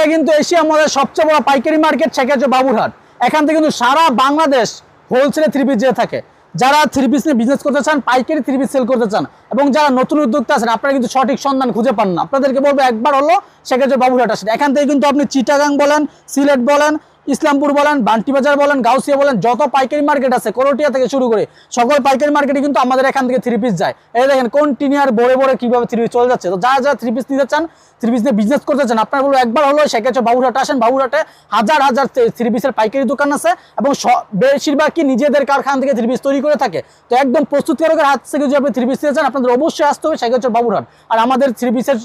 এটা কিন্তু এশিয়া মধ্যে সবচেয়ে বড় পাইকারি মার্কেট, সেটা হচ্ছে বাবুরহাট। এখান থেকে কিন্তু সারা বাংলাদেশ হোলসেলে থ্রি পিস যেয়ে থাকে। যারা থ্রি পিস নিয়ে বিজনেস করতে চান, পাইকারি থ্রি পিস সেল করতে চান, এবং যারা নতুন উদ্যোক্তা আছেন, আপনারা কিন্তু সঠিক সন্ধান খুঁজে পান না। আপনাদেরকে বলব একবার হলো হচ্ছে বাবুরহাট আসেন এখান থেকে কিন্তু আপনি চিটাগাং বলেন সিলেট বলেন ইসলামপুর বলেন, বান্টি বাজার বলেন, গাউসিয়া বলেন, যত পাইকারি মার্কেট আছে, করটিয়া থেকে শুরু করে সকল পাইকারি মার্কেটে কিন্তু আমাদের এখান থেকে থ্রি পিস যায়। এই দেখেন কন্টিনিউয়ার বড়ে বড়ে কীভাবে থ্রি পিস চলে যাচ্ছে। তো যারা যারা থ্রি পিস নিতে চান থ্রি পিস নিয়ে বিজনেস করতে চান, আপনার বলব একবার হলো সেক্ষেত্রে বাবুরহাটে আসেন। বাবুরহাটে হাজার হাজার থ্রি পিসের পাইকারি দোকান আছে এবং স- বেশিরভাগই নিজেদের কারখানা থেকে থ্রি পিস তৈরি করে থাকে। তো একদম প্রস্তুতকারকের হাত থেকে যদি আপনি থ্রি পিস নিতে চান, আপনাদের অবশ্যই আসতে হবে সেক্ষেত্রে বাবুরহাট। আর আমাদের থ্রি পিসের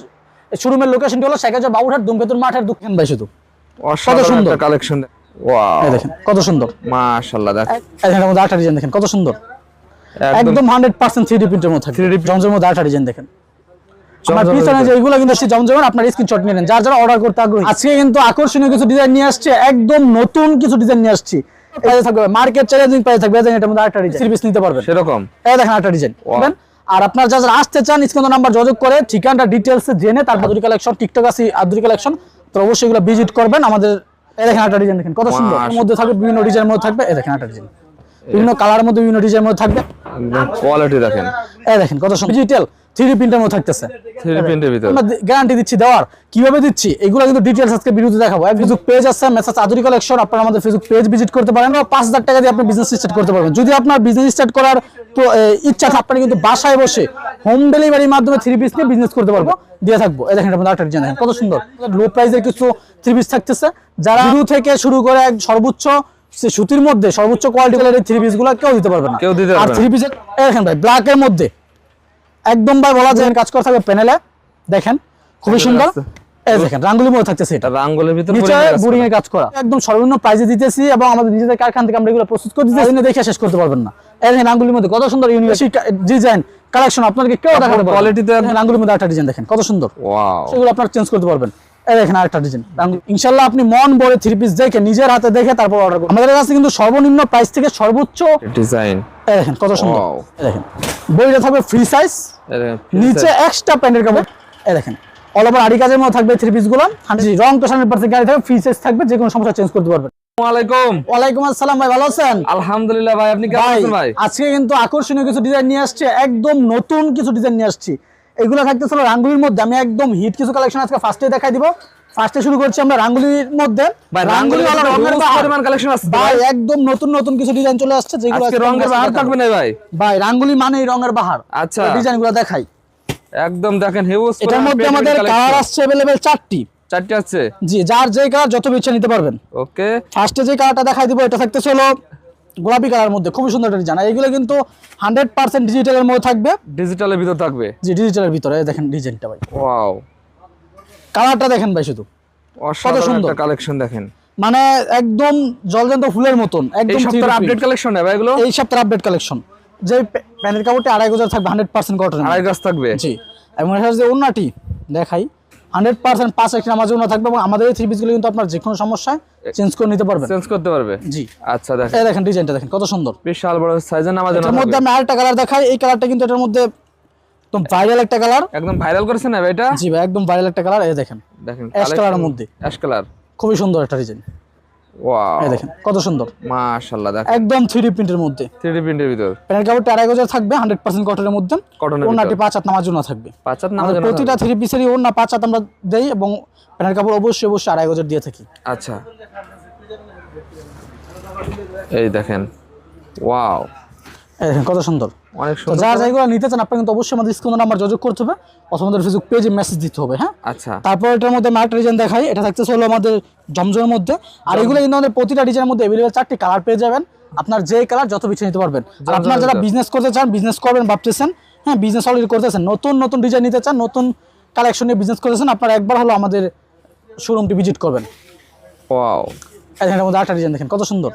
শোরুমের লোকেশনটি হলো সেক্ষেত্রে বাবুরহাট দুমকেতুর মাঠের দোকান ভাই শুধু অসাধারণ সুন্দর। একটা কালেকশন দেখেন কত সুন্দর। মাশাআল্লাহ ডিজাইন দেখেন কত সুন্দর। একদম। একদম হান্ড্রেড পার্সেন্ট থ্রি ডি প্রিন্টের মধ্যে থাকবে। 3D জমজমের মধ্যে আটটা ডিজাইন দেখেন। আমার পিছনে যে এগুলো কিন্তু সেই জমজমের আপনার স্ক্রিনশট নিয়ে নেন। যার যারা অর্ডার করতে আগ্রহী। আজকে কিন্তু আকর্ষণীয় কিছু ডিজাইন নিয়ে আসছে একদম নতুন কিছু ডিজাইন নিয়ে আসছি। প্রাইস থাকবে মার্কেট চ্যালেঞ্জিং প্রাইস থাকবে এটার মধ্যে ডিজাইন নিতে পারবেন। সেরকম। এই দেখেন ডিজাইন আর আপনার যারা আসতে চান স্ক্রিন নাম্বার যোগাযোগ করে ঠিকানাটা ডিটেলস জেনে তারপর কালেকশন টিকটক আছে আদুরি কালেকশন তো অবশ্যই এগুলো ভিজিট করবেন। আমাদের এই দেখেন একটা ডিজাইন দেখেন কত সুন্দর। এর মধ্যে থাকবে বিভিন্ন ডিজাইনের মধ্যে থাকবে। এই দেখেন একটা ডিজাইন বিভিন্ন কালার মধ্যে বিভিন্ন ডিজাইনের মধ্যে থাকবে। কোয়ালিটি দেখেন। এই দেখেন কত সুন্দর। ডিজিটাল থ্রি প্রিন্টের মধ্যে থাকতেছে। থ্রি প্রিন্টের ভিতর। আমরা গ্যারান্টি দিচ্ছি দেওয়ার। কীভাবে দিচ্ছি? এগুলো কিন্তু ডিটেলস আজকে ভিডিওতে দেখাবো। এক ফেসবুক পেজ আছে মেসেজ আদুরি কালেকশন আপনারা আমাদের ফেসবুক পেজ ভিজিট করতে পারেন বা পাঁচ হাজার টাকা দিয়ে আপনি বিজনেস স্টার্ট করতে পারবেন। যদি আপনার বিজনেস স্টার্ট করার তো, ইচ্ছা থাকে আপনি কিন্তু বাসায় বসে হোম ডেলিভারির মাধ্যমে থ্রি পিস নিয়ে বিজনেস করতে পারব। দিয়ে থাকব। এই দেখেন আপনার আরেকটা ডিজাইন কত সুন্দর। লো প্রাইসের কিছু থ্রি পিস থাকতেছে। যারা শুরু থেকে শুরু করে এক সর্বোচ্চ সে সুতির মধ্যে সর্বোচ্চ কোয়ালিটি গুলো থ্রি পিসগুলো কেউ দিতে পারবে না। কেউ দিতে আর পারবে না। থ্রি পিসের দেখেন ভাই ব্ল্যাকের মধ্যে। একদম ভাই বলা যায় কাজ করা থাকবে প্যানেলে দেখেন খুবই সুন্দর। এই দেখেন রাঙ্গুলির মধ্যে থাকতেছে এটা। রাঙ্গুলির রাঙ্গুলের ভিতর নিচে বোরিং এর কাজ করা। একদম সর্বনিম্ন প্রাইজে দিতেছি এবং আমাদের নিজেদের কারখানা থেকে আমরা এগুলো প্রস্তুত করে দিতেছি। দেখে শেষ করতে পারবেন না। এই দেখেন রাঙ্গুলির মধ্যে কত সুন্দর ইউনিভার্সিটি ডিজাইন কালেকশন আপনাকে কেউ দেখাতে পারবে quality তো রাঙ্গুলির মধ্যে একটা ডিজাইন দেখেন কত সুন্দর। ওয়াও সেগুলো আপনার চেঞ্জ করতে পারবেন। দেখেন আরেকটা ডিজাইন ইনশাল্লাহ আপনি মন থ্রি পিস দেখে নিজের হাতে দেখে তারপর অর্ডার করুন আমাদের কাছে কিন্তু সর্বনিম্ন প্রাইস থেকে সর্বোচ্চ ডিজাইন দেখেন কত সুন্দর। দেখেন বইটা থাকবে ফ্রি সাইজ নিচে এক্সট্রা প্যান্টের কাপড়। এই দেখেন অল ওভার আড়ি কাজের মধ্যে থাকবে থ্রি পিসগুলো। রং তো গাড়ি থাকবে ফ্রি সাইজ থাকবে যে কোনো সমস্যা চেঞ্জ করতে পারবেন। আসসালাম ভাই ভালো আছেন? আলহামদুলিল্লাহ ভাই আপনি কেমন আছেন ভাই? আজকে কিন্তু আকর্ষণীয় কিছু ডিজাইন নিয়ে আসছে একদম নতুন কিছু ডিজাইন নিয়ে আসছি। এগুলো থাকতেছিল রাঙ্গুলির মধ্যে আমি একদম হিট কিছু কালেকশন আজকে ফার্স্টে দেখাই দিব ফার্স্টে শুরু করছি আমরা রাঙ্গুলির মধ্যে ভাই রাঙ্গুলি রাঙ্গুলির ওয়ালা রঙের huge বাহার। পরিমাণ কালেকশন আছে ভাই একদম নতুন নতুন কিছু ডিজাইন চলে আসছে যেগুলো আজকে আজকে রঙের আমরা বাহার দেখাবো। থাকবে না ভাই ভাই রাঙ্গুলি মানে রঙের বাহার আচ্ছা। ডিজাইনগুলো দেখাই একদম দেখেন হিউজ এটার মধ্যে আমাদের কালার আসছে अवेलेबल চারটি চারটি আছে জি যার যে কালার যত ইচ্ছা নিতে পারবেন ওকে ফার্স্টে যে কালারটা দেখাই দিব এটা থাকতেছে হলো গোলাপি কালার মধ্যে খুবই সুন্দর একটা ডিজাইন এগুলো কিন্তু হান্ড্রেড পার্সেন্ট ডিজিটালের মধ্যে থাকবে। ডিজিটালের ভিতর থাকবে? জি ডিজিটালের ভিতরে দেখেন ডিজাইনটা ভাই। ওয়াও কালারটা দেখেন ভাই শুধু। অসাধারণ সুন্দর। কালেকশন দেখেন। মানে একদম জলজন্ত ফুলের মতন একদম আপডেট কালেকশন ভাই এগুলো? এই সপ্তাহের আপডেট কালেকশন যে প্যা- প্যান্টের কাপড়টি আড়াই গজার থাকবে হান্ড্রেড পার্সেন্ট কটন আড়াই গাছ থাকবে? জি। এবং যে ওন্নাটি দেখাই হান্ড্রেড পার্সেন্ট পাঁচ একটি নামাজের জন্য থাকবে এবং আমাদের এই থ্রি পিসগুলো কিন্তু আপনার যে কোনো সমস্যায় চেঞ্জ করে নিতে পারবেন। চেঞ্জ করতে পারবে? জি। আচ্ছা দেখেন। এই দেখেন ডিজাইনটা দেখেন কত সুন্দর। বিশাল বড় সাইজের আমাদের এর মধ্যে আমি আরেকটা কালার দেখাই এই কালারটা কিন্তু এটার মধ্যে একদম ভাইরাল একটা কালার একদম ভাইরাল করেছে না ভাই এটা? জি ভাই একদম ভাইরাল একটা কালার এই দেখেন। দেখেন অ্যাশ কালারের মধ্যে। অ্যাশ কালার খুবই সুন্দর একটা ডিজাইন দেখেন কত সুন্দর। মাশাআল্লাহ দেখেন। একদম থ্রি প্রিন্টের মধ্যে। 3D প্রিন্টের ভিতর। প্যানেল কাপড়টা আড়াই গজার থাকবে হান্ড্রেড পার্সেন্ট কটনের মধ্যে। ওনাটি পাঁচ হাত নামার জন্য থাকবে। পাঁচ হাত আমাদের প্রতিটা থ্রি পিসেরই ওনা পাঁচ হাত আমরা দেই এবং প্যানেল কাপড় অবশ্যই অবশ্যই আড়াই গজার দিয়ে থাকি। আচ্ছা। এই দেখেন। ওয়াও এই দেখেন কত সুন্দর। অনেক সুন্দর যারা যেগুলো নিতে চান আপনার কিন্তু অবশ্যই আমাদের স্ক্রিন নাম্বার যোগাযোগ করতে হবে। অথবা আমাদের ফেসবুক পেজে মেসেজ দিতে হবে হ্যাঁ? আচ্ছা। তারপর এটার মধ্যে আমি আরেকটা ডিজাইন দেখাই। এটা থাকতেছে হলো আমাদের জমজমের মধ্যে। আর এগুলো কিন্তু আমাদের প্রতিটা ডিজাইনের মধ্যে অ্যাভেলেবেল চারটি কালার পেয়ে যাবেন। আপনার যে কালার যত বেছে নিতে পারবেন। আর আপনার যারা বিজনেস করতে চান বিজনেস করবেন ভাবতেছেন হ্যাঁ বিজনেস অলরেডি করতেছেন নতুন নতুন ডিজাইন নিতে চান নতুন কালেকশন নিয়ে বিজনেস করতেছেন আপনারা একবার হলো আমাদের শোরুমটি ভিজিট করবেন। ওয়াও মধ্যে ডিজাইন দেখেন কত সুন্দর।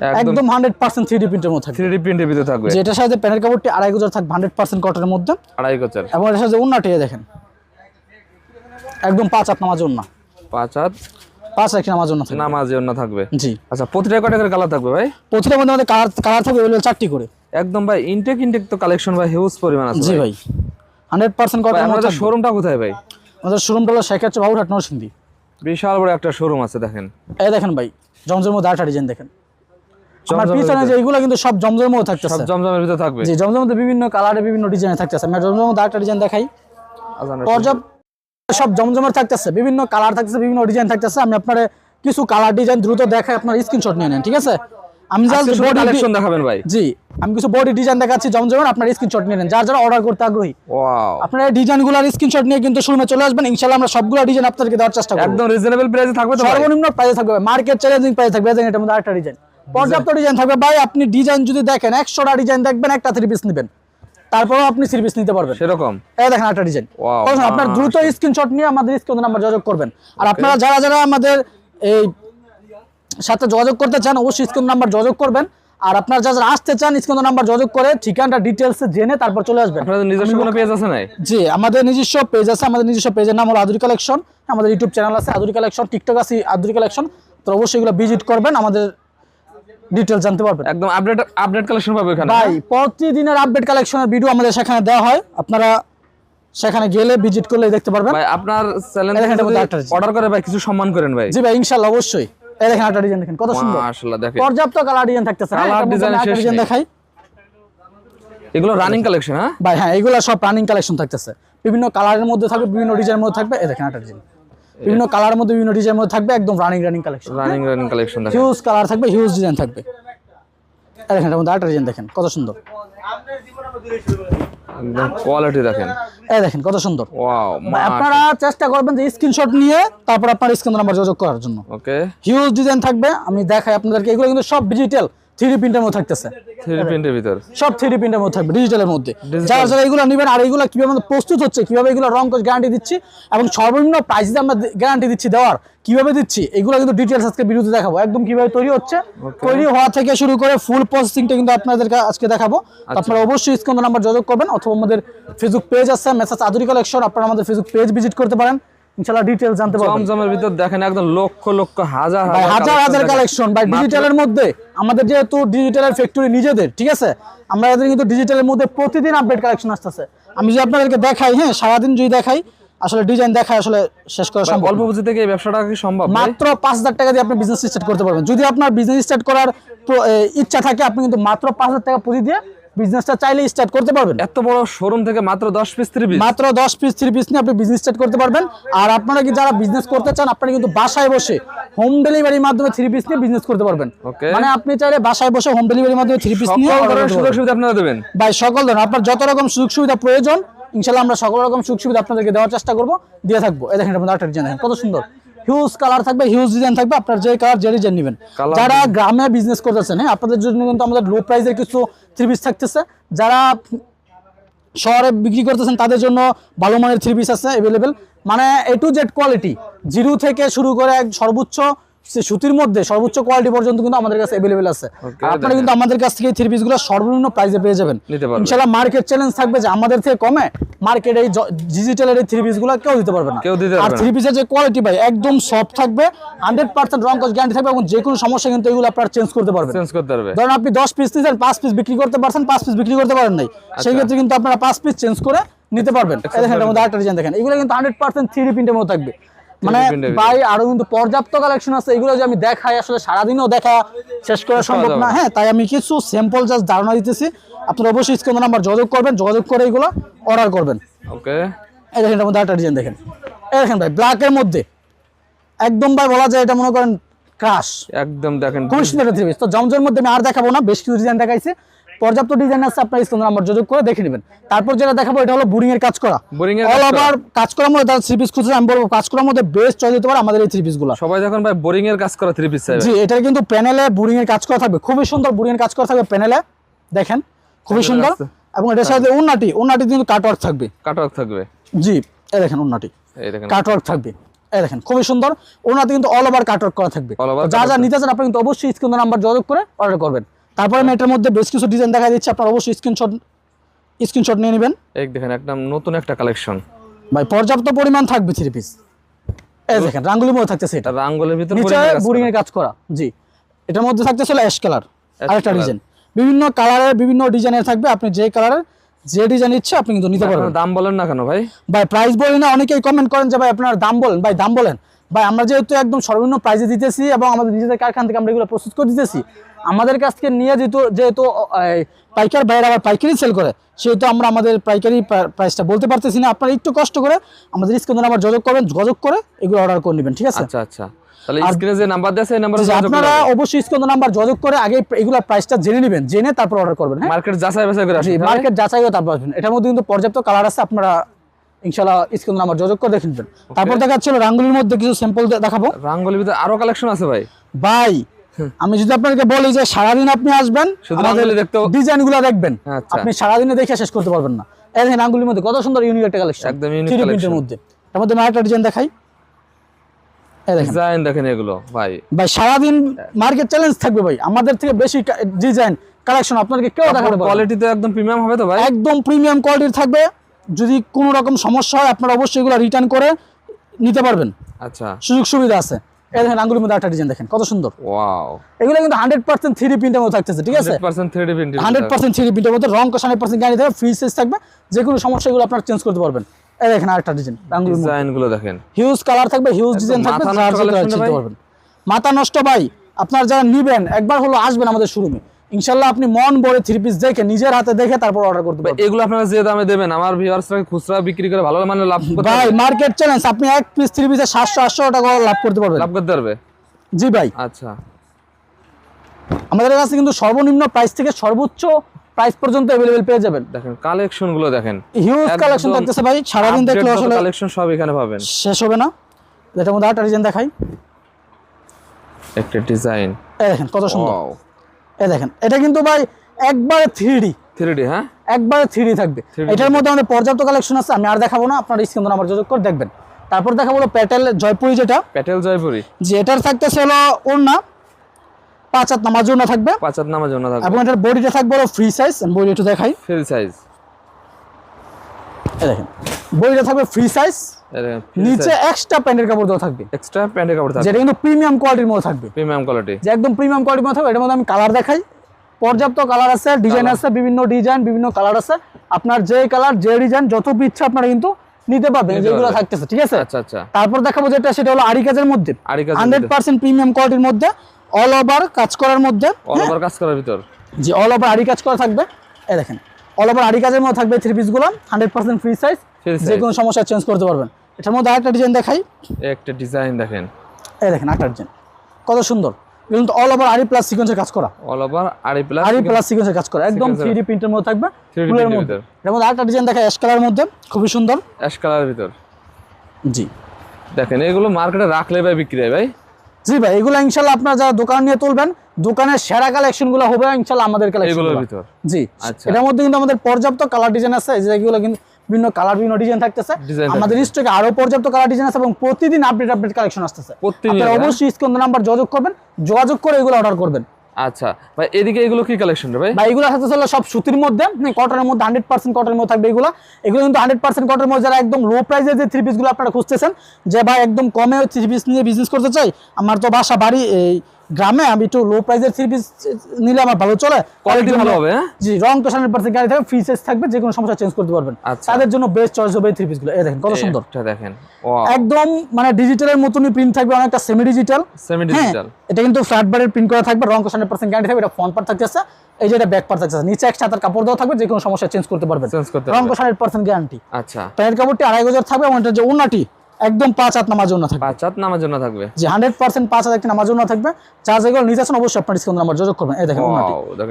একদম একদম হান্ড্রেড পার্সেন্ট থ্রি ডি প্রিন্টের মধ্যে থাকবে। 3D প্রিন্টের ভিতর থাকবে। যেটার সাথে প্যানের কাপড়টি আড়াই গজার থাকবে হান্ড্রেড পার্সেন্ট কটনের মধ্যে। আড়াই গজের। এবং এটার সাথে উন্নাটি দেখেন। একদম পাঁচ হাত নামাজ উন্না। পাঁচ হাত পাঁচ একটি নামাজ উন্না থাকবে? নামাজ অন্য থাকবে। জি। আচ্ছা প্রতিটা কটা করে কালার থাকবে ভাই? প্রতিটা মধ্যে আমাদের কালার কালার থাকবে এগুলো চারটি করে। একদম ভাই ইনটেক ইনটেক তো কালেকশন ভাই হিউজ পরিমাণ আছে জি ভাই। হান্ড্রেড পার্সেন্ট ভাই কটন আমাদের শোরুমটা কোথায় ভাই? আমাদের শোরুমটা হলো শেখাচ্ছে বাবুরহাট নরসিংদী। বিশাল বড় একটা শোরুম আছে দেখেন। এই দেখেন ভাই জমজমের মধ্যে আরেকটা ডিজাইন দেখেন। আমার পিছনে যে এগুলো কিন্তু সব জমজমের মধ্যে সব জমজমের ভিতরে থাকবে। জি জমজমের বিভিন্ন কালারে বিভিন্ন ডিজাইনে থাকতেছে। আমি জমজমের আরেকটা ডিজাইন দেখাই। পর্যাপ্ত সব জমজমের থাকতেছে বিভিন্ন কালার থাকতেছে বিভিন্ন ডিজাইন থাকতেছে। আমি আপনার কিছু কালার ডিজাইন দ্রুত দেখাই আপনার স্ক্রিনশট নিয়ে নেন ঠিক আছে? আমি জাস্ট বডি কালেকশন দেখাবেন ভাই। জি আমি কিছু বডি ডিজাইন দেখাচ্ছি জমজমের আপনার স্ক্রিনশট নিয়ে নেন। যার যারা অর্ডার করতে আগ্রহী। ওয়াও আপনারা ডিজাইনগুলোর স্ক্রিনশট নিয়ে কিন্তু শোরুমে চলে আসবেন। ইনশাআল্লাহ আমরা সবগুলো ডিজাইন আপনাদেরকে দেওয়ার চেষ্টা করব। একদম রিজনেবল প্রাইসে থাকবে তো সর্বনিম্ন প্রাইসে থাকবে। মার্কেট চ্যালেঞ্জিং প্রাইস থাকবে। দেখেন এটার মধ্যে আরেকটা ডিজাইন পর্যাপ্ত ডিজাইন থাকবে। ভাই আপনি ডিজাইন যদি দেখেন একশোটা ডিজাইন দেখবেন একটা থ্রি পিস নেবেন। তারপরেও আপনি থ্রি পিস নিতে পারবেন। সেরকম? এই দেখেন একটা ডিজাইন আপনার দ্রুত স্ক্রিনশট নিয়ে আমাদের স্ক্রিন নাম্বার যোগাযোগ করবেন। আর আপনারা যারা যারা আমাদের এই সাথে যোগাযোগ করতে চান অবশ্যই স্ক্রিন নাম্বার যোগাযোগ করবেন। আর আপনারা যারা আসতে চান স্ক্রিন নাম্বার যোগাযোগ করে ঠিকানাটা ডিটেলস জেনে তারপর চলে আসবেন। আপনাদের নিজস্ব কোনো পেজ আছে নাই? জি আমাদের নিজস্ব পেজ আছে। আমাদের নিজস্ব পেজের নাম হলো আদুরি কালেকশন আমাদের ইউটিউব চ্যানেল আছে আদুরি কালেকশন টিকটক আছে আদুরি কালেকশন তো অবশ্যই এগুলো ভিজিট করবেন। আমাদের ডিটেলস জানতে পারবেন। একদম আপডেট আপডেট কালেকশন পাবে এখানে ভাই প্রতিদিনের আপডেট কালেকশনের ভিডিও আমাদের সেখানে দেওয়া হয়। আপনারা সেখানে গেলে ভিজিট করলে দেখতে পারবেন। ভাই আপনার চ্যানেল। অর্ডার করে ভাই কিছু সম্মান করেন ভাই। জি ভাই ইনশাল্লাহ অবশ্যই। এই দেখেন একটা ডিজাইন দেখেন কত সুন্দর। মাশাআল্লাহ দেখেন। পর্যাপ্ত কালার ডিজাইন থাকতেছে হ্যাঁ, design আমি আরেকটা শেষ ডিজাইন দেখাই। এগুলো রানিং কালেকশন হ্যাঁ? ভাই হ্যাঁ এগুলো সব রানিং কালেকশন থাকতেছে। বিভিন্ন কালারের মধ্যে থাকবে বিভিন্ন ডিজাইনের মধ্যে থাকবে। এই দেখেন একটা ডিজাইন বিভিন্ন কালারের মধ্যে বিভিন্ন ডিজাইনের মধ্যে থাকবে একদম running running collection running running collection দেখেন। হিউজ কালার থাকবে হিউজ ডিজাইন থাকবে। দেখেন এটার মধ্যে আরেকটা ডিজাইন দেখেন কত সুন্দর। একদম কোয়ালিটি দেখেন। এই দেখেন কত সুন্দর। ওয়াও আপনারা চেষ্টা করবেন যে স্ক্রিনশট নিয়ে তারপর আপনার স্ক্রিন নাম্বার যোগাযোগ করার জন্য। ওকে হিউজ ডিজাইন থাকবে আমি দেখাই আপনাদেরকে এগুলো কিন্তু সব ডিজিটাল থ্রি প্রিন্টের মধ্যে থাকতেছে। থ্রি প্রিন্টের ভিতর। সব থ্রি প্রিন্টের মধ্যে থাকবে ডিজিটালের মধ্যে। যারা যারা এগুলো নেবেন আর এগুলো কীভাবে আমাদের প্রস্তুত হচ্ছে কীভাবে এগুলো রং গ্যারান্টি দিচ্ছি এবং সর্বনিম্ন প্রাইসে আমরা গ্যারান্টি দিচ্ছি দেওয়ার কীভাবে দিচ্ছি এগুলো কিন্তু ডিটেলস আজকে ভিডিওতে দেখাবো। একদম কীভাবে তৈরি হচ্ছে তৈরি হওয়া থেকে শুরু করে ফুল প্রসেসিংটা কিন্তু আপনাদেরকে আজকে দেখাবো। আপনারা অবশ্যই স্ক্রিন নাম্বার যোগাযোগ করবেন অথবা আমাদের ফেসবুক পেজ আছে মেসেজ আদুরি কালেকশন আপনারা আমাদের ফেসবুক পেজ ভিজিট করতে পারেন। ইনশাআল্লাহ ডিটেলস জানতে পারবেন। জমজমের ভিতর দেখেন একদম লক্ষ লক্ষ হাজার হাজার হাজার কালেকশন ভাই ডিজিটালের মধ্যে আমাদের যেহেতু ডিজিটালের ফ্যাক্টরি নিজেদের ঠিক আছে? আমরা এদের কিন্তু ডিজিটালের মধ্যে প্রতিদিন আপডেট কালেকশন আসতেছে। আমি যদি আপনাদেরকে দেখাই হ্যাঁ সারাদিন যদি দেখাই আসলে ডিজাইন আসলে শেষ করা ভাই, সম্ভব অল্প পুঁজি থেকে এই ব্যবসাটা কি সম্ভব মাত্র পাঁচ হাজার টাকা দিয়ে আপনি বিজনেস স্টার্ট করতে পারবেন। যদি আপনার বিজনেস স্টার্ট করার ইচ্ছা থাকে আপনি কিন্তু মাত্র পাঁচ হাজার টাকা পুঁজি দিয়ে বিজনেসটা চাইলে স্টার্ট করতে পারবেন। এত বড় শোরুম থেকে মাত্র দশ পিস থ্রি পিস মাত্র দশ পিস থ্রি পিস নিয়ে আপনি বিজনেস স্টার্ট করতে পারবেন। আর আপনারা কি যারা বিজনেস করতে চান আপনারা কিন্তু বাসায় বসে হোম ডেলিভারির মাধ্যমে থ্রি পিস নিয়ে বিজনেস করতে পারবেন। মানে আপনি চাইলে বাসায় বসে হোম ডেলিভারির মাধ্যমে থ্রি পিস নিয়ে সুযোগ সুবিধা আপনারা দেবেন। ভাই সকল ধরনের আপনার যত রকম সুযোগ সুবিধা প্রয়োজন ইনশাল্লাহ আমরা সকল রকম সুযোগ সুবিধা আপনাদেরকে দেওয়ার চেষ্টা করব দিয়ে থাকব। এই দেখেন আপনার আরেকটা ডিজাইন কত সুন্দর। হিউজ কালার থাকবে হিউজ ডিজাইন থাকবে আপনার যে কালার যে ডিজাইন নেবেন। যারা গ্রামে বিজনেস করতেছেন হ্যাঁ আপনাদের জন্য কিন্তু আমাদের লো প্রাইসের কিছু থ্রি পিস থাকতেছে। যারা শহরে বিক্রি করতেছেন, তাদের জন্য ভালো মানের থ্রি পিস আছে অ্যাভেলেবেল মানে A to Z quality zero থেকে শুরু করে এক সর্বোচ্চ সুতির মধ্যে সর্বোচ্চ কোয়ালিটি পর্যন্ত কিন্তু আমাদের কাছে অ্যাভেলেবেল আছে। আপনারা কিন্তু আমাদের কাছ থেকে থ্রি পিসগুলো সর্বনিম্ন প্রাইসে পেয়ে যাবেন। ইনশাআল্লাহ মার্কেট চ্যালেঞ্জ থাকবে যে আমাদের থেকে কমে মার্কেট এই ডিজিটালের এই থ্রি পিসগুলো কেউ দিতে পারবে না। কেউ দিতে আর পারবে না। থ্রি পিসের যে কোয়ালিটি ভাই একদম সফট থাকবে হান্ড্রেড পার্সেন্ট রং কস গ্যারান্টি থাকবে এবং যে কোনো সমস্যা কিন্তু এগুলো আপনারা চেঞ্জ করতে পারবেন। চেঞ্জ করতে পারবে। ধরেন আপনি দশ পিস নিয়েছেন পাঁচ পিস বিক্রি করতে পারছেন পাঁচ পিস বিক্রি করতে পারেন নাই। আচ্ছা। সেই ক্ষেত্রে কিন্তু আপনারা পাঁচ পিস চেঞ্জ করে নিতে পারবেন। এই দেখেন এটার মধ্যে আরেকটা ডিজাইন দেখেন। এগুলো কিন্তু হান্ড্রেড পার্সেন্ট থ্রি প্রিন্টের মতো থাকবে। মানে ভাই আরও কিন্তু পর্যাপ্ত কালেকশন আছে এগুলো যে আমি দেখাই আসলে সারাদিনও দেখা শেষ করা সম্ভব না। হ্যাঁ তাই আমি কিছু স্যাম্পল জাস্ট ধারণা দিতেছি। আপনারা অবশ্যই স্ক্রিন নাম্বার যোগাযোগ করবেন যোগাযোগ করে এগুলো অর্ডার করবেন। ওকে এই দেখেন এটার মধ্যে আরেকটা ডিজাইন দেখেন। এই দেখেন ভাই ব্ল্যাকের মধ্যে। একদম ভাই বলা যায় এটা মনে করেন ক্রাশ একদম দেখেন। খুবই সুন্দর তো জমজমের মধ্যে আমি আর দেখাবো না বেশ কিছু ডিজাইন দেখাইছে। পর্যাপ্ত ডিজাইন আছে আপনার স্ক্রিন নাম্বার যোগাযোগ করে দেখে নেবেন। তারপর যেটা দেখাবো এটা হলো বোরিং এর কাজ করা। Boring এর অল ওভার কাজ করার মধ্যে তার থ্রি পিস খুঁজছে আমি বলব কাজ করার মধ্যে বেস্ট চয়েস দিতে পারে আমাদের এই থ্রি পিসগুলো। সবাই যখন ভাই বোরিং এর কাজ করা থ্রি পিস চাইবে। জি এটা কিন্তু প্যানেলে বোরিং এর কাজ করা থাকবে। খুবই সুন্দর বোরিং এর কাজ করা থাকবে প্যানেলে দেখেন খুবই সুন্দর। এবং এটার সাথে উন্নাটি উন্নাটি কিন্তু কাটওয়ার্ক থাকবে। কাটওয়ার্ক থাকবে। জি এই দেখেন উন্নাটি এই দেখেন। কাটওয়ার্ক থাকবে। এই দেখেন খুবই সুন্দর। ওনাতে কিন্তু অল ওভার কাটওয়ার্ক করা থাকবে। যা যা নিতে চান আপনি কিন্তু অবশ্যই স্ক্রিন নাম্বার যোগাযোগ করে অর্ডার করবেন। তারপরে আমি এটার মধ্যে বেশ কিছু ডিজাইন দেখা দিচ্ছি আপনারা অবশ্যই স্ক্রিনশট স্ক্রিনশট নিয়ে নেবেন। এই দেখেন একদম নতুন একটা কালেকশন ভাই পর্যাপ্ত পরিমাণ থাকবে থ্রি পিস এই দেখেন রাঙ্গুলির মধ্যে থাকতেছে এটা। এটা রাঙ্গলের ভিতর নিচে বোরিং। এর কাজ করা জি। এটার মধ্যে থাকতেছে অ্যাশ কালার আরেকটা ডিজাইন বিভিন্ন কালারের বিভিন্ন ডিজাইনের থাকবে আপনি যে কালারের যে ডিজাইন ইচ্ছে আপনি কিন্তু নিতে পারবেন। দাম বলেন না কেন ভাই? ভাই প্রাইস বলেন না অনেকেই কমেন্ট করেন যে ভাই আপনার দাম বলেন। ভাই দাম বলেন। ভাই আমরা যেহেতু একদম সর্বনিম্ন প্রাইসে দিতেছি এবং আমাদের নিজেদের কারখানা থেকে আমরা এগুলো প্রস্তুত করে দিতেছি আমাদের কাছ থেকে নিয়ে যেহেতু যেহেতু পাইকার বাইরে আবার পাইকারি সেল করে সেহেতু আমরা আমাদের পাইকারি প্রাইসটা বলতে পারতেছি না। আপনারা একটু কষ্ট করে আমাদের স্ক্রিনে নাম্বার যোগাযোগ করবেন যোগাযোগ করে এগুলো অর্ডার করে নেবেন ঠিক আছে? আচ্ছা আচ্ছা। আপনারা অবশ্যই নাম্বার যোগাযোগ করে আগে এগুলোর প্রাইসটা জেনে নেবেন জেনে তারপর অর্ডার করবেন হ্যাঁ? মার্কেট যাচাই বাছাই করে মার্কেট যাচাই করে তারপর আসবেন। এটার মধ্যে কিন্তু পর্যাপ্ত কালার আছে আপনারা ইনশাল্লাহ স্ক্রিন নাম্বার যোগাযোগ করে দেখে নেবেন। তারপর দেখাচ্ছিল রাঙ্গুলির মধ্যে কিছু স্যাম্পল দেখাবো। রাঙ্গলির ভিতরে আরও কালেকশন আছে ভাই। ভাই আমি যদি আপনাকে বলি যে সারাদিন আপনি আসবেন ডিজাইনগুলো দেখবেন। আচ্ছা। আপনি সারাদিনে দেখে শেষ করতে পারবেন না। এই দেখেন আঙ্গুলির মধ্যে কত সুন্দর ইউনিক একটা কালেকশন একদম unique collection। মধ্যে। তার মধ্যে আরেকটা ডিজাইন দেখাই। ডিজাইন দেখেন। এগুলো ভাই। ভাই সারাদিন মার্কেট চ্যালেঞ্জ থাকবে ভাই। আমাদের থেকে বেশি ডিজাইন কালেকশন আপনাকে কেউ দেখাতে পারবে না। কোয়ালিটি তো একদম প্রিমিয়াম হবে তো ভাই? একদম প্রিমিয়াম কোয়ালিটির থাকবে। যদি কোনো রকম সমস্যা হয় আপনারা অবশ্যই এগুলো রিটার্ন করে নিতে পারবেন। আচ্ছা। সুযোগ সুবিধা আছে। এই দেখেন আঙ্গুলের মধ্যে একটা ডিজাইন দেখেন কত সুন্দর। ওয়াও এগুলো কিন্তু হান্ড্রেড পার্সেন্ট থ্রি প্রিন্টের থাকতেছে ঠিক আছে? 100% 3D printed hundred percent three প্রিন্টের মধ্যে রং কষ হান্ড্রেড পার্সেন্ট গ্যারান্টি থাকবে ফ্রি সাইজ থাকবে যে কোনো আপনারা চেঞ্জ করতে পারবেন। এই দেখেন আরেকটা ডিজাইন আঙ্গুলির দেখেন। হিউজ কালার থাকবে হিউজ ডিজাইন থাকবে যার যেটা? পারবেন। মাথা নষ্ট ভাই আপনার যারা নিবেন একবার হলো আসবেন আমাদের শোরুমে ইনশাল্লাহ আপনি মন ভরে থ্রি পিস দেখে নিজের হাতে দেখে তারপর অর্ডার করতে পারবেন। এগুলো আপনারা যে দামে দেবেন? আমার ভিউয়ার্সরা খুচরা বিক্রি করে ভালো মানে লাভ করতে ভাই মার্কেট চ্যালেঞ্জ আপনি এক পিস থ্রি পিসে সাতশো আটশো টাকা লাভ করতে পারবেন। লাভ করতে পারবে? জি ভাই। আচ্ছা। আমাদের কাছে কিন্তু সর্বনিম্ন প্রাইস থেকে সর্বোচ্চ প্রাইস পর্যন্ত অ্যাভেলেবেল পেয়ে যাবেন। দেখেন কালেকশনগুলো দেখেন। হিউজ কালেকশন থাকতেছে ভাই সারাদিন দেখলে আসলে কালেকশন সব এখানে পাবেন। শেষ হবে না। এটার মধ্যে আরেকটা ডিজাইন দেখাই। একটা ডিজাইন এই দেখেন কত সুন্দর। এই দেখেন এটা কিন্তু ভাই একবারে থ্রিডি থ্রিডি হ্যাঁ? একবারে থ্রি থাকবে। এটার মধ্যে আমাদের পর্যাপ্ত কালেকশন আছে আমি আর দেখাবো না আপনার স্ক্রিন নাম্বার যোগাযোগ করে দেখবেন। তারপর দেখাবো হলো প্যাটেল জয়পুরি যেটা। প্যাটেল জয়পুরি যে এটার থাকতেছে হলো ওড়না। পাঁচ হাত নামাজ জন্য থাকবে। পাঁচাত নামাজ জন্য থাকবে। এবং এটার বডিটা থাকবে হলো ফ্রি সাইজ বডি একটু দেখাই। ফ্রি সাইজ দেখেন। বডিটা থাকবে ফ্রি সাইজ নিচে এক্সট্রা প্যান্টের কাপড় দেওয়া থাকবে। এক্সট্রা প্যান্টের কাপড় থাকবে। যেটা কিন্তু প্রিমিয়াম কোয়ালিটির মধ্যে থাকবে। প্রিমিয়াম কোয়ালিটি যে একদম প্রিমিয়াম কোয়ালিটির মধ্যে থাকবে এটার মধ্যে আমি কালার দেখাই। পর্যাপ্ত কালার আছে ডিজাইন আছে বিভিন্ন ডিজাইন বিভিন্ন কালার আছে। আপনার যে কালার যে ডিজাইন যত ইচ্ছা আপনারা কিন্তু নিতে পারবেন যেগুলো থাকতেছে ঠিক আছে? আচ্ছা আচ্ছা। তারপর দেখাবো যেটা সেটা হলো আরি কাজের মধ্যে। হান্ড্রেড পার্সেন্ট প্রিমিয়াম কোয়ালিটির মধ্যে অল ওভার কাজ করার মধ্যে অল ওভার কাজ করার ভিতর। যে অল ওভার আরি কাজ করা থাকবে। এই দেখেন অল ওভার আরি কাজের মধ্যে থাকবে থ্রি পিসগুলো হান্ড্রেড পার্সেন্ট ফ্রি সাইজ যে কোনো সমস্যা চেঞ্জ করতে পারবেন। এটার মধ্যে আরেকটা ডিজাইন দেখাই। একটা ডিজাইন দেখেন। এই দেখেন আরেকটা ডিজাইন কত সুন্দর। এগুলো কিন্তু অল ওভার আরি প্লাস সিকোয়েন্সের কাজ করা। All over aari plus aari plus সিকোয়েন্সের কাজ করা। একদম Sequence প্রিন্টের মধ্যে থাকবে। ফুলের এর মধ্যে। এর মধ্যে আরেকটা ডিজাইন দেখা অ্যাশ মধ্যে। সুন্দর। ভিতর। জি। দেখেন এগুলো মার্কেটে রাখলে ভাই বিক্রি হয় ভাই। জি ভাই এগুলো আপনারা যারা দোকান নিয়ে তুলবেন দোকানের সেরা কালেকশনগুলো হবে ইনশাল্লাহ আমাদের কালেকশন জি। আচ্ছা। এটার মধ্যে কিন্তু আমাদের পর্যাপ্ত কালার ডিজাইন আছে। যেগুলো কিন্তু বিভিন্ন কালার বিভিন্ন ডিজাইন থাকতেছে। আমাদের স্টকে আরও পর্যাপ্ত কালার ডিজাইন আছে এবং প্রতিদিন আপডেট আপডেট কালেকশন আসতেছে। আপনারা হ্যাঁ? অবশ্যই স্ক্রিন নাম্বার যোগাযোগ করবেন। যোগাযোগ করে এগুলো অর্ডার করবেন। আচ্ছা। ভাই এদিকে এগুলো কি কালেকশন ভাই? বা এগুলো হলো সব সুতির মধ্যে। কটনের মধ্যে হান্ড্রেড পার্সেন্ট কটনের মধ্যে থাকবে এগুলো। এগুলো কিন্তু হান্ড্রেড পার্সেন্ট কটনের মধ্যে যারা একদম লো প্রাইসের যে থ্রি পিসগুলো আপনারা খুঁজতেছেন যে ভাই একদম কমে থ্রি পিস নিয়ে বিজনেস করতে চাই আমার তো বাসা বাড়ি এই গ্রামে আমি একটু লো প্রাইসের থ্রি পিস নিলে আমার ভালো চলে। কোয়ালিটি ভালো হবে হ্যাঁ? জি রং তো হান্ড্রেড পার্সেন্ট গাড়ি থাকবে ফ্রি সাইজ থাকবে যে কোনো সমস্যা চেঞ্জ করতে পারবেন। আচ্ছা। তাদের জন্য বেস্ট চয়েস হবে থ্রি পিসগুলো এই দেখেন কত সুন্দর। দেখেন একদম মানে ডিজিটালের মতনই প্রিন্ট থাকবে অনেকটা সেমি ডিজিটাল সেমি ডিজিটাল এটা কিন্তু ফ্ল্যাট বারের প্রিন্ট করা থাকবে রং হান্ড্রেড পার্সেন্ট গ্যারান্টি থাকবে এটা ফ্রন্ট পার্ট থাকতেছে এই যে এটা ব্যাক পার্ট থাকতেছে নিচে একটা হাতার কাপড় দেওয়া থাকবে যে কোনো সমস্যা চেঞ্জ করতে পারবেন। চেঞ্জ করতে রং হান্ড্রেড পার্সেন্ট গ্যারান্টি আচ্ছা। প্যান্টের কাপড়টি আড়াই গজের থাকবে এবং এটা যে উন্নাটি একদম পাঁচ হাত নামার জন্য থাকবে। পাঁচ হাত নামার জন্য থাকবে? যে হান্ড্রেড পার্সেন্ট পাঁচ হাত একটি নামার জন্য থাকবে। যা যেগুলো নিচে আছেন অবশ্যই আপনার ডিসকাউন্ট নাম্বার যোগাযোগ করবেন। এই দেখেন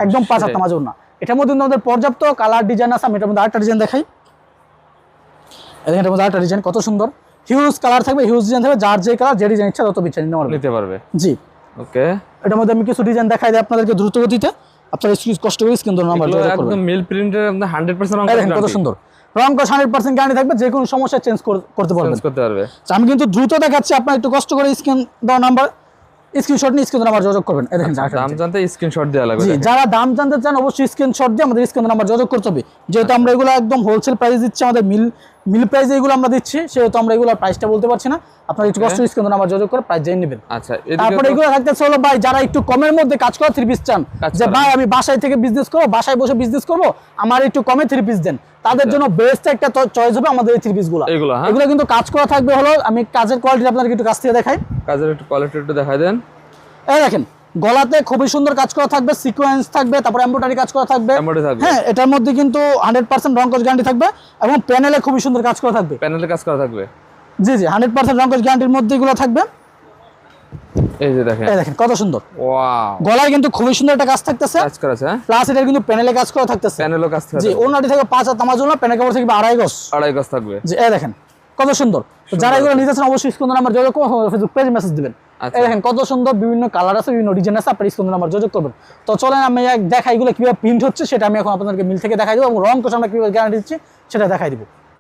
একদম পাঁচ হাত। নামার জন্য। এটার মধ্যে আমাদের পর্যাপ্ত কালার ডিজাইন আছে আমি এটার মধ্যে আরেকটা ডিজাইন দেখাই। এই দেখেন এটার মধ্যে আরেকটা ডিজাইন কত সুন্দর। হিউজ কালার থাকবে হিউজ ডিজাইন থাকবে যার যে কালার যে ডিজাইন ইচ্ছা তত বিচ্ছা নিতে পারবে। নিতে পারবে। জি। ওকে এটার মধ্যে আমি কিছু ডিজাইন দেখাই দিই আপনাদেরকে দ্রুত গতিতে আপনারা কষ্ট করে স্ক্রিন যোগাযোগ করবেন। একদম মিল প্রিন্টের একদম 100% রং কত সুন্দর। রং কস হান্ড্রেড পার্সেন্ট গ্যারান্টি থাকবে যে কোনো সমস্যা চেঞ্জ করতে পারবেন। করতে পারবে। আমি কিন্তু দ্রুত দেখাচ্ছি আপনার একটু কষ্ট করে স্ক্রিন দেওয়া নাম্বার স্ক্রিনশট নিয়ে স্ক্রিন নাম্বার যোগাযোগ করবেন। এই দেখেন আরেকটা দাম জানতে স্ক্রিনশট দেওয়া লাগবে যারা দাম জানতে চান অবশ্যই স্ক্রিনশট দিয়ে আমাদের স্ক্রিন নাম্বার যোগাযোগ করতে হবে। যেহেতু আমরা এগুলো একদম হোলসেল প্রাইস দিচ্ছি আমাদের মিল মিল প্রাইস এগুলো আমরা দিচ্ছি সেহেতু আমরা এগুলোর প্রাইসটা বলতে পারছি না। আপনারা একটু কষ্ট স্ক্রিন আমার যোগাযোগ করে প্রাইস জেনে নেবেন। আচ্ছা তারপরে এগুলো থাকতেছে হলো ভাই যারা একটু কমের মধ্যে কাজ করা থ্রি পিস চান যে ভাই আমি বাসায় থেকে বিজনেস করব বাসায় বসে বিজনেস করব আমার একটু কমে থ্রি পিস দেন। তাদের আচ্ছা। জন্য বেস্ট একটা চয়েস হবে আমাদের এই থ্রি পিসগুলো। এগুলো, কিন্তু কাজ করা থাকবে হলো আমি কাজের কোয়ালিটি আপনাকে একটু কাছ থেকে দেখাই। কাজের একটু কোয়ালিটি একটু দেখাই দেন। এই দেখেন গলাতে খুবই সুন্দর কাজ করা থাকবে সিকোয়েন্স থাকবে তারপরে এমব্রয়ডারি কাজ করা থাকবে। হ্যাঁ এটার মধ্যে কিন্তু হান্ড্রেড পার্সেন্ট রং কাজ গ্যারান্টি থাকবে এবং প্যানেলে খুবই সুন্দর কাজ করা থাকবে। প্যানেলে কাজ করা থাকবে। জি জি হান্ড্রেড পার্সেন্ট রং কাজ গ্যারান্টির মধ্যে এগুলো থাকবে। এই যে দেখেন। এই দেখেন কত সুন্দর। ওয়াও গলায় কিন্তু খুবই সুন্দর একটা কাজ থাকতেছে। কাজ করা আছে হ্যাঁ? প্লাস এটার কিন্তু প্যানেলে কাজ করা থাকতেছে। প্যানেলও কাজ করা জি ওনাটি থেকে পাঁচ হাত আমার জন্য প্যানেল কাপড় থেকে আড়াই গজ। আড়াই গজ থাকবে। জি এই দেখেন কত সুন্দর। যারা এগুলো নিতেছেন অবশ্যই স্কুল নাম্বার যোগাযোগ ফেসবুক পেজে মেসেজ দিবেন। দেখেন, কত সুন্দর বিভিন্ন কালার আছে, বিভিন্ন ডিজাইন আছে, আপনার স্কুল নাম্বার যোগাযোগ করবেন। তো চলেন, আমি দেখাই এগুলো কীভাবে প্রিন্ট হচ্ছে, সেটা আমি এখন আপনাদেরকে মিল থেকে দেখাই দেবো এবং রং কোচ আমরা কীভাবে গ্যারান্টি দিচ্ছি, সেটা দেখাই দিব।